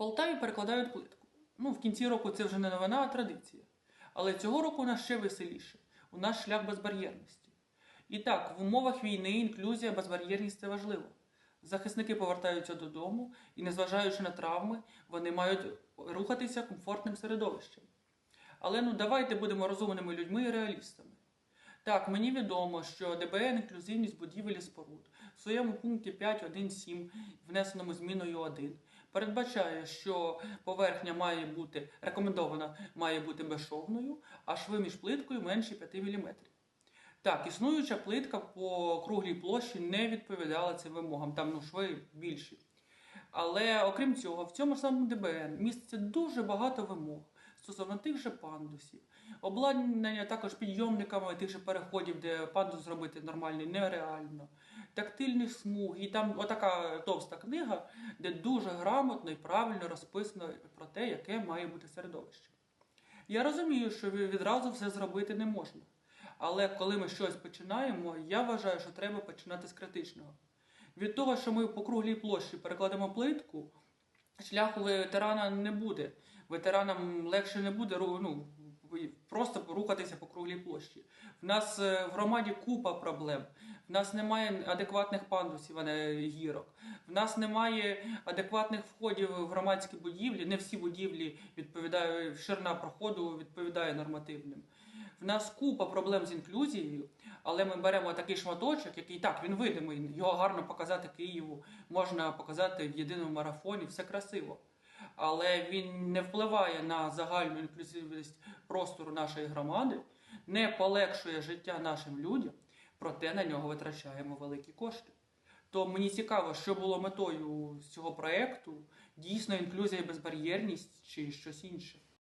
Полтаві перекладають плитку. Ну, в кінці року це вже не новина, а традиція. Але цього року у нас ще веселіше. У нас шлях безбар'єрності. І так, в умовах війни інклюзія, безбар'єрність це важливо. Захисники повертаються додому, і, незважаючи на травми, вони мають рухатися комфортним середовищем. Але ну давайте будемо розумними людьми і реалістами. Так, мені відомо, що ДБН інклюзивність будівель і споруд в своєму пункті 5.1.7, внесеному зміною 1, передбачає, що поверхня має бути рекомендована має бути безшовною, а шви між плиткою менше 5 мм. Так, існуюча плитка по круглій площі не відповідала цим вимогам, там ну, шви більші. Але окрім цього, в цьому самому ДБН міститься дуже багато вимог стосовно тих же пандусів, обладнання також підйомниками тих же переходів, де пандус зробити нормальний, нереально, тактильні смуги. І там отака товста книга, де дуже грамотно і правильно розписано про те, яке має бути середовище. Я розумію, що відразу все зробити не можна. Але коли ми щось починаємо, я вважаю, що треба починати з критичного. Від того, що ми по круглій площі перекладемо плитку, шляху ветерана не буде. Ветеранам легше не буде ну, просто рухатися по круглій площі. В нас е, в громаді купа проблем. В нас немає адекватних пандусів, а не гірок. В нас немає адекватних входів в громадські будівлі. Не всі будівлі відповідають, ширина проходу відповідає нормативним. В нас купа проблем з інклюзією, але ми беремо такий шматочок, який так, він видимий, його гарно показати Києву, можна показати в єдиному марафоні, все красиво. Але він не впливає на загальну інклюзивність простору нашої громади, не полегшує життя нашим людям, проте на нього витрачаємо великі кошти. То мені цікаво, що було метою цього проєкту, дійсно інклюзія і безбар'єрність чи щось інше.